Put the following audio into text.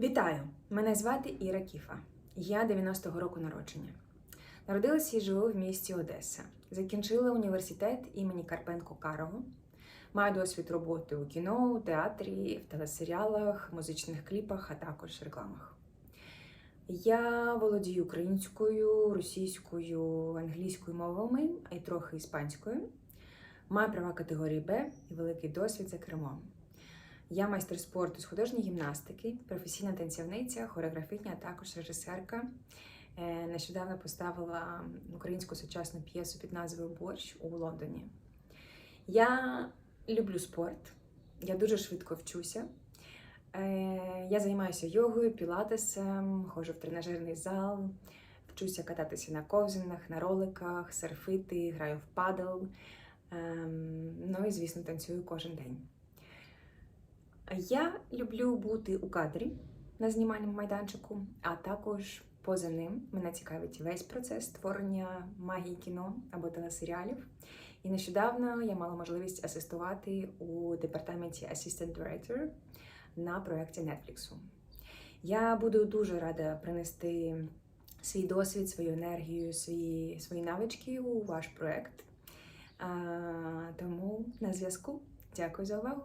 Вітаю! Мене звати Іра Кіфа. Я 90-го року народження. Народилася і живу в місті Одеса. Закінчила університет імені Карпенко Карого. Маю досвід роботи у кіно, у театрі, в телесеріалах, музичних кліпах, а також рекламах. Я володію українською, російською, англійською мовами, й трохи іспанською. Маю права категорії Б і великий досвід за кермом. Я майстер спорту з художньої гімнастики, професійна танцівниця, хореографітня, а також режисерка. Е, Нещодавно поставила українську сучасну п'єсу під назвою Борщ у Лондоні. Я люблю спорт, я дуже швидко вчуся. Е, Я займаюся йогою, пілатесом, ходжу в тренажерний зал, вчуся кататися на ковзанах, на роликах, серфити, граю в падл. Ем, Ну і, звісно, танцюю кожен день. Я люблю бути у кадрі на знімальному майданчику, а також поза ним мене цікавить весь процес створення магії кіно або телесеріалів. І нещодавно я мала можливість асистувати у департаменті Assistant Director на проєкті Netflix. Я буду дуже рада принести свій досвід, свою енергію, свої, свої навички у ваш проєкт. Тому на зв'язку. Дякую за увагу.